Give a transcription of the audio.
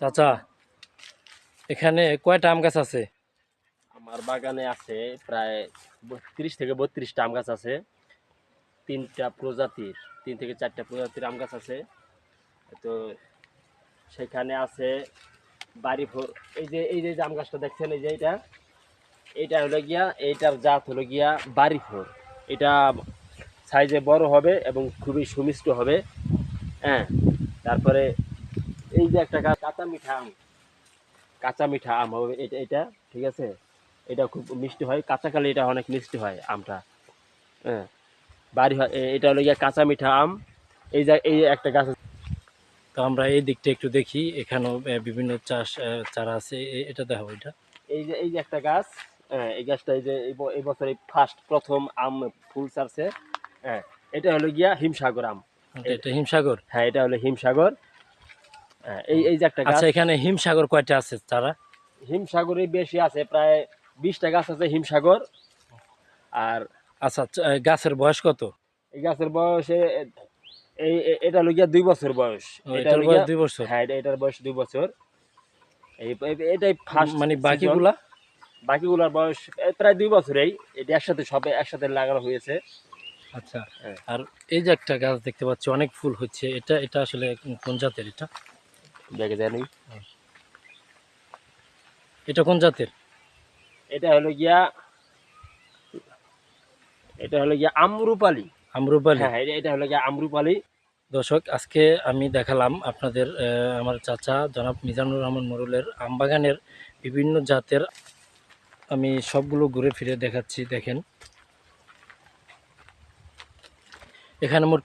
চাচা, এখানে কয়টা আম গাছ আছে? আমার বাগানে আছে প্রায় তিরিশ থেকে বত্রিশটা আম গাছ আছে। তিনটা প্রজাতির, তিন থেকে চারটা প্রজাতির আম গাছ আছে। তো সেখানে আছে বাড়ি এই যে এই যে আম গাছটা দেখছেন, এই যে এটা এইটা হলো গিয়া, এইটার জাত হলো গিয়া বাড়ি ফোর এটা সাইজে বড় হবে এবং খুবই সুমিষ্ট হবে। হ্যাঁ তারপরে এই যে একটা গাছ কাঁচা মিঠা আম। কাঁচা মিঠা আম হবে এটা এটা ঠিক আছে? এটা খুব মিষ্টি হয়। কাঁচাকালে এটা অনেক মিষ্টি হয় আমটা। হ্যাঁ। বাড়ি হয় এটা হলো গিয়া কাঁচা মিঠা আম। এই যে এই একটা গাছ তো আমরা এই দিকটা একটু দেখি। এখানেও বিভিন্ন চাষ চারা আছে। এটা দেখো এটা। এই যে এই যে একটা গাছ হ্যাঁ এই গাছটা এই যে এই বছর এই ফার্স্ট প্রথম আম ফুল ছাড়ছে। হ্যাঁ। এটা হলো গিয়া হিমসাগর আম। এটা হিমসাগর? হ্যাঁ এটা হলো হিমসাগর। এই এই যে একটা গাছ। আচ্ছা এখানে হিমসাগর কয়টা আছে হিমসাগরে বেশি আছে প্রায় বিশটা গাছ আছে হিমসাগর। আর আচ্ছা গাছের বয়স কত? এই গাছের বয়সে এই এটা দুই বছর বয়স। এটার বয়স দুই বছর? হ্যাঁ এটার বয়স দুই বছর। এই এটাই ফার্স্ট মানে বাকিগুলা? বাকিগুলোর বয়স প্রায় দুই বছরেই। এটা একসাথে সবে একসাথে লাগানো হয়েছে। আচ্ছা হ্যাঁ। আর এই যে একটা গাছ দেখতে পাচ্ছি অনেক ফুল হচ্ছে। এটা এটা আসলে কোন জাতের এটা? দেখে জানি এটা কোন জাতের? এটা হলো গিয়া এটা হলো গিয়া আমরুপালি। আমরুপালি। হ্যাঁ এটা- হলো গিয়া আমরুপালি। দর্শক আজকে আমি দেখালাম আপনাদের আমার চাচা জনাব মিজানুর রহমান মরুলের আমবাগানের বিভিন্ন জাতের আমি সবগুলো ঘুরে ফিরে দেখাচ্ছি দেখেন। এখানে মোট